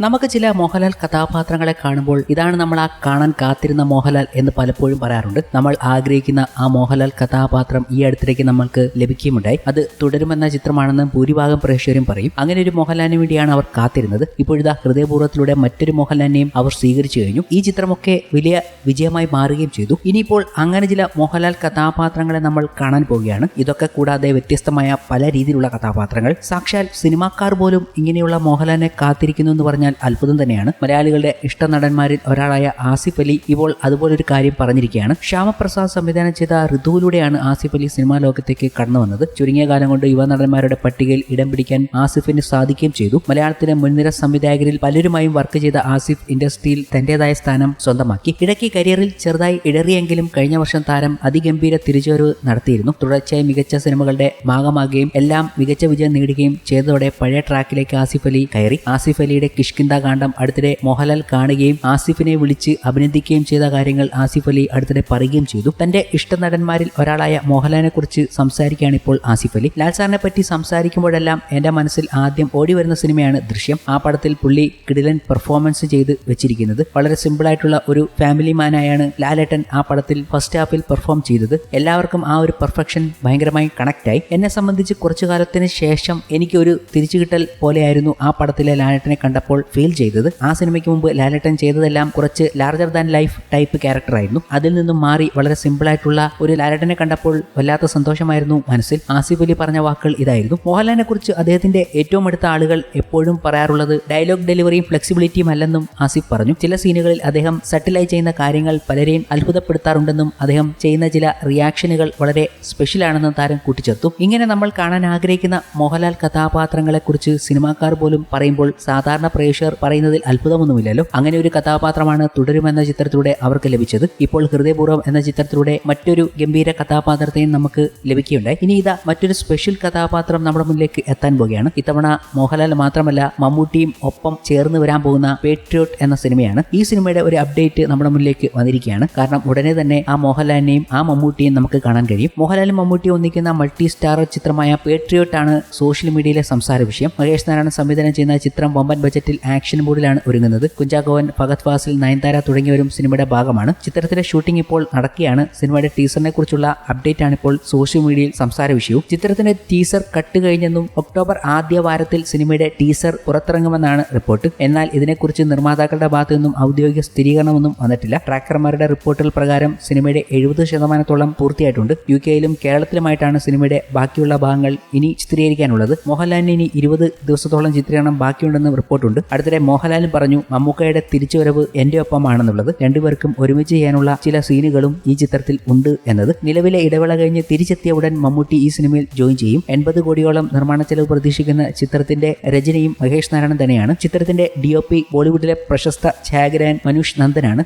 നമുക്ക് ചില മോഹൻലാൽ കഥാപാത്രങ്ങളെ കാണുമ്പോൾ ഇതാണ് നമ്മൾ ആ കാണാൻ കാത്തിരുന്ന മോഹൻലാൽ എന്ന് പലപ്പോഴും പറയാറുണ്ട്. നമ്മൾ ആഗ്രഹിക്കുന്ന ആ മോഹൻലാൽ കഥാപാത്രം ഈ അടുത്തിടയ്ക്ക് നമ്മൾക്ക് ലഭിക്കുകയുണ്ടായി അത് തുടരുമെന്ന ചിത്രമാണെന്ന് ഭൂരിഭാഗം പ്രേക്ഷകരും പറയും. അങ്ങനെ ഒരു മോഹൻലാലിന് വേണ്ടിയാണ് അവർ കാത്തിരുന്നത്. ഇപ്പോഴിതാ ഹൃദയപൂർവത്തിലൂടെ മറ്റൊരു മോഹൻലാലിനെയും അവർ സ്വീകരിച്ചു കഴിഞ്ഞു. ഈ ചിത്രമൊക്കെ വലിയ വിജയമായി മാറുകയും ചെയ്തു. ഇനിയിപ്പോൾ അങ്ങനെ ചില മോഹൻലാൽ കഥാപാത്രങ്ങളെ നമ്മൾ കാണാൻ പോവുകയാണ്. ഇതൊക്കെ കൂടാതെ വ്യത്യസ്തമായ പല രീതിയിലുള്ള കഥാപാത്രങ്ങൾ. സാക്ഷാൽ സിനിമാക്കാർ പോലും ഇങ്ങനെയുള്ള മോഹൻലാലിനെ കാത്തിരിക്കുന്നു എന്ന് പറഞ്ഞാൽ അത്ഭുതം തന്നെയാണ്. മലയാളികളുടെ ഇഷ്ട നടന്മാരിൽ ഒരാളായ ആസിഫ് അലി ഇപ്പോൾ അതുപോലൊരു കാര്യം പറഞ്ഞിരിക്കുകയാണ്. ശ്യാമപ്രസാദ് സംവിധാനം ചെയ്ത ഋതുവിലൂടെയാണ് ആസിഫ് അലി സിനിമാ ലോകത്തേക്ക് കടന്നു വന്നത്. ചുരുങ്ങിയ കാലം കൊണ്ട് യുവ നടന്മാരുടെ പട്ടികയിൽ ഇടം പിടിക്കാൻ ആസിഫിന് സാധിക്കുകയും ചെയ്തു. മലയാളത്തിലെ മുൻനിര സംവിധായകരിൽ പലരുമായും വർക്ക് ചെയ്ത ആസിഫ് ഇൻഡസ്ട്രിയിൽ തന്റേതായ സ്ഥാനം സ്വന്തമാക്കി. ഇടയ്ക്ക് കരിയറിൽ ചെറുതായി ഇടറിയെങ്കിലും കഴിഞ്ഞ വർഷം താരം അതിഗംഭീര തിരിച്ചുവരവ് നടത്തിയിരുന്നു. തുടർച്ചയായി മികച്ച സിനിമകളുടെ ഭാഗമാകുകയും എല്ലാം മികച്ച വിജയം നേടുകയും ചെയ്തതോടെ പഴയ ട്രാക്കിലേക്ക് ആസിഫ് അലി കയറി. ആസിഫ് അലിയുടെ കിഷ്കിന്ദ കാണ്ഡം അടുത്തിടെ മോഹൻലാൽ കാണുകയും ആസിഫിനെ വിളിച്ച് അഭിനന്ദിക്കുകയും ചെയ്ത കാര്യങ്ങൾ ആസിഫ് അലി അടുത്തിടെ പറയുകയും ചെയ്തു. തന്റെ ഇഷ്ട നടന്മാരിൽ ഒരാളായ മോഹൻലാലിനെ കുറിച്ച് സംസാരിക്കുകയാണ് ഇപ്പോൾ ആസിഫ് അലി. ലാൽ സാറിനെ പറ്റി സംസാരിക്കുമ്പോഴെല്ലാം എന്റെ മനസ്സിൽ ആദ്യം ഓടി വരുന്ന സിനിമയാണ് ദൃശ്യം. ആ പടത്തിൽ പുള്ളി കിടിലൻ പെർഫോമൻസ് ചെയ്ത് വെച്ചിരിക്കുന്നത്. വളരെ സിമ്പിൾ ആയിട്ടുള്ള ഒരു ഫാമിലി മാനായാണ് ലാലേട്ടൻ ആ പടത്തിൽ ഫസ്റ്റ് ഹാഫിൽ പെർഫോം ചെയ്തത്. എല്ലാവർക്കും ആ ഒരു പെർഫെക്ഷൻ ഭയങ്കരമായി കണക്റ്റായി എന്നെ സംബന്ധിച്ച് കുറച്ചു കാലത്തിന് ശേഷം എനിക്കൊരു തിരിച്ചു തിരിച്ചുകിട്ടൽ പോലെയായിരുന്നു ആ പടത്തിലെ ലാലേട്ടനെ കണ്ടപ്പോൾ ഫീൽ ചെയ്തത്. ആ സിനിമയ്ക്ക് മുമ്പ് ലാലേട്ടൻ ചെയ്തതെല്ലാം കുറച്ച് larger than life type character ആയിരുന്നു. അതിൽ നിന്നും മാറി വളരെ സിമ്പിൾ ആയിട്ടുള്ള ഒരു ലാലേട്ടനെ കണ്ടപ്പോൾ വല്ലാത്ത സന്തോഷമായിരുന്നു മനസ്സിൽ. ആസിഫ് അലി പറഞ്ഞ വാക്കുകൾ ഇതായിരുന്നു. മോഹൻലാലിനെ കുറിച്ച് അദ്ദേഹത്തിന്റെ ഏറ്റവും അടുത്ത ആളുകൾ എപ്പോഴും പറയാറുള്ളത് ഡയലോഗ് ഡെലിവറിയും ഫ്ലെക്സിബിലിറ്റിയും അല്ലെന്നും ആസിഫ് പറഞ്ഞു. ചില സീനുകളിൽ അദ്ദേഹം സട്ടിലായി ചെയ്യുന്ന കാര്യങ്ങൾ പലരെയും അത്ഭുതപ്പെടുത്താറുണ്ടെന്നും അദ്ദേഹം ചെയ്യുന്ന ചില റിയാക്ഷനുകൾ വളരെ സ്പെഷ്യൽ ആണെന്നും താരം കൂട്ടിച്ചേർത്തു. ഇങ്ങനെ നമ്മൾ കാണാൻ ആഗ്രഹിക്കുന്ന മോഹൻലാൽ കഥാപാത്രങ്ങളെക്കുറിച്ച് സിനിമാക്കാർ പോലും പറയുമ്പോൾ സാധാരണ പ്രേക്ഷകർ പറയുന്നതിൽ അത്ഭുതമൊന്നുമില്ലല്ലോ. അങ്ങനെ ഒരു കഥാപാത്രമാണ് തുടരുമെന്ന ചിത്രത്തിലൂടെ അവർക്ക് ലഭിച്ചത്. ഇപ്പോൾ ഹൃദയപൂർവം എന്ന ചിത്രത്തിലൂടെ മറ്റൊരു ഗംഭീര കഥാപാത്രത്തെയും നമുക്ക് ലഭിക്കുകയുണ്ടായി. ഇനി ഇതാ മറ്റൊരു സ്പെഷ്യൽ കഥാപാത്രം നമ്മുടെ മുന്നിലേക്ക് എത്താൻ പോവുകയാണ്. ഇത്തവണ മോഹൻലാൽ മാത്രമല്ല മമ്മൂട്ടിയും ഒപ്പം ചേർന്ന് വരാൻ പോകുന്ന പേട്രിയോട്ട് എന്ന സിനിമയാണ്. ഈ സിനിമയുടെ ഒരു അപ്ഡേറ്റ് നമ്മുടെ മുന്നിലേക്ക് വന്നിരിക്കുകയാണ്. കാരണം ഉടനെ തന്നെ ആ മോഹൻലാലിനെയും ആ മമ്മൂട്ടിയും നമുക്ക് കാണാൻ കഴിയും. മോഹൻലാലും മമ്മൂട്ടിയും ഒന്നിക്കുന്ന മൾട്ടി സ്റ്റാർ ചിത്രമായ പേട്രിയോട്ട് ആണ് സോഷ്യൽ മീഡിയയിലെ സംസാര വിഷയം. മഹേഷ് നാരായണൻ സംവിധാനം ചെയ്യുന്ന ചിത്രം വമ്പൻ ബജറ്റിൽ ആക്ഷൻ മൂഡിലാണ് ഒരുങ്ങുന്നത്. കുഞ്ചാക്കോവൻ ഫഗത് ഫാസിൽ നയൻതാര തുടങ്ങിയവരും സിനിമയുടെ ഭാഗമാണ്. ചിത്രത്തിലെ ഷൂട്ടിംഗ് ഇപ്പോൾ നടക്കുകയാണ്. സിനിമയുടെ ടീസറിനെ കുറിച്ചുള്ള അപ്ഡേറ്റ് ആണ് ഇപ്പോൾ സോഷ്യൽ മീഡിയയിൽ സംസാര വിഷയവും. ചിത്രത്തിന്റെ ടീസർ കട്ട് കഴിഞ്ഞെന്നും ഒക്ടോബർ ആദ്യ വാരത്തിൽ സിനിമയുടെ ടീസർ പുറത്തിറങ്ങുമെന്നാണ് റിപ്പോർട്ട് എന്നാൽ ഇതിനെക്കുറിച്ച് നിർമ്മാതാക്കളുടെ ഭാഗത്തു നിന്നും ഔദ്യോഗിക സ്ഥിരീകരണമൊന്നും വന്നിട്ടില്ല. ട്രാക്കർമാരുടെ റിപ്പോർട്ടുകൾ പ്രകാരം സിനിമയുടെ എഴുപത് ശതമാനത്തോളം പൂർത്തിയായിട്ടുണ്ട്. യു കെയിലും കേരളത്തിലുമായിട്ടാണ് സിനിമയുടെ ബാക്കിയുള്ള ഭാഗങ്ങൾ ഇനി ചിത്രീകരിക്കാനുള്ളത്. മോഹൻലാലിന് ഇനി ഇരുപത് ദിവസത്തോളം ചിത്രീകരണം ബാക്കിയുണ്ടെന്ന് റിപ്പോർട്ടുണ്ട് അടുത്തിടെ മോഹൻലാലും പറഞ്ഞു മമ്മൂക്കയുടെ തിരിച്ചുവരവ് എന്റെ ഒപ്പമാണെന്നുള്ളത് രണ്ടുപേർക്കും ഒരുമിച്ച് ചെയ്യാനുള്ള ചില സീനുകളും ഈ ചിത്രത്തിൽ ഉണ്ട് എന്നത്. നിലവിലെ ഇടവേള കഴിഞ്ഞ് തിരിച്ചെത്തിയ ഉടൻ മമ്മൂട്ടി ഈ സിനിമയിൽ ജോയിൻ ചെയ്യും. എൺപത് കോടിയോളം നിർമ്മാണ ചെലവ് പ്രതീക്ഷിക്കുന്ന ചിത്രത്തിന്റെ രചനയും മഹേഷ് നാരായണൻ തന്നെയാണ്. ചിത്രത്തിന്റെ ഡി ബോളിവുഡിലെ പ്രശസ്ത ഛായാഗ്രഹൻ മനുഷ് നന്ദനാണ്.